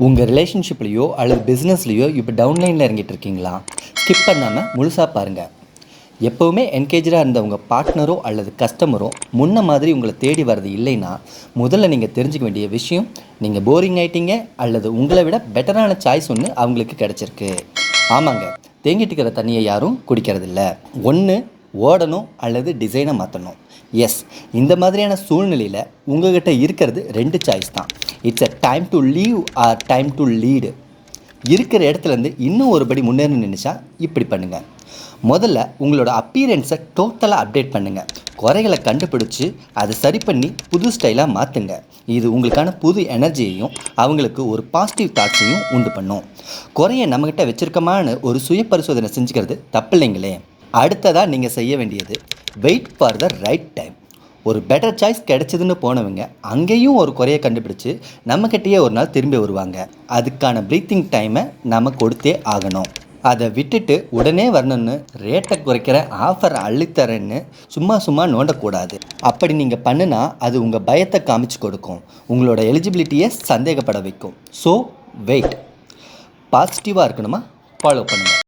உங்கள் ரிலேஷன்ஷிப்லேயோ அல்லது பிஸ்னஸ்லேயோ இப்போ டவுன்லைனில் இறங்கிட்டு இருக்கீங்களா? ஸ்கிப் பண்ணாமல் முழுசாக பாருங்கள் எப்போவுமே என்கேஜாக இருந்த உங்கள் பார்ட்னரோ அல்லது கஸ்டமரோ முன்ன மாதிரி உங்களை தேடி வர்றது இல்லைன்னா முதல்ல நீங்கள் தெரிஞ்சுக்க வேண்டிய விஷயம் நீங்கள் போரிங் ஆகிட்டீங்க அல்லது உங்களை விட பெட்டரான சாய்ஸ் ஒன்று அவங்களுக்கு கிடச்சிருக்கு. ஆமாங்க. தேங்கிட்டு இருக்கிற தண்ணியை யாரும் குடிக்கிறதில்ல. ஒன்று ஓடணும் அல்லது டிசைனை மாற்றணும் எஸ் இந்த மாதிரியான சூழ்நிலையில் உங்கள்கிட்ட இருக்கிறது ரெண்டு சாய்ஸ் தான். It's a time to leave or time to lead இருக்கிற இடத்துலேருந்து இன்னும் ஒரு படி முன்னேறி நினச்சா இப்படி பண்ணுங்கள் முதல்ல உங்களோட அப்பியரன்ஸை டோட்டலாக அப்டேட் பண்ணுங்கள் குறைகளை கண்டுபிடிச்சி அதை சரி பண்ணி புது ஸ்டைலாக மாற்றுங்க இது உங்களுக்கான புது எனர்ஜியையும் அவங்களுக்கு ஒரு பாசிட்டிவ் தாட்ஸையும் உண்டு பண்ணும். குறைய நம்மக்கிட்ட வச்சிருக்கமான ஒரு சுய பரிசோதனை செஞ்சுக்கிறது தப்பில்லைங்களே. அடுத்ததாக நீங்கள் செய்ய வேண்டியது wait for the right time ஒரு பெட்டர் சாய்ஸ் கிடைச்சதுன்னு போனவங்க அங்கேயும் ஒரு குறையை கண்டுபிடிச்சு நம்மக்கிட்டேயே ஒரு நாள் திரும்பி வருவாங்க. அதுக்கான ப்ரீத்திங் டைமை நம்ம கொடுத்தே ஆகணும். அதை விட்டுட்டு உடனே வரணும்னு ரேட்டை குறைக்கிற ஆஃபர் அள்ளித்தரேன்னு சும்மா சும்மா நோண்டக்கூடாது. அப்படி நீங்கள் பண்ணுனா அது உங்கள் பயத்தை காமிச்சு கொடுக்கும். உங்களோட எலிஜிபிலிட்டியை சந்தேகப்பட வைக்கும். ஸோ வெயிட் பாசிட்டிவாக இருக்கணுமா? ஃபாலோ பண்ணுங்கள்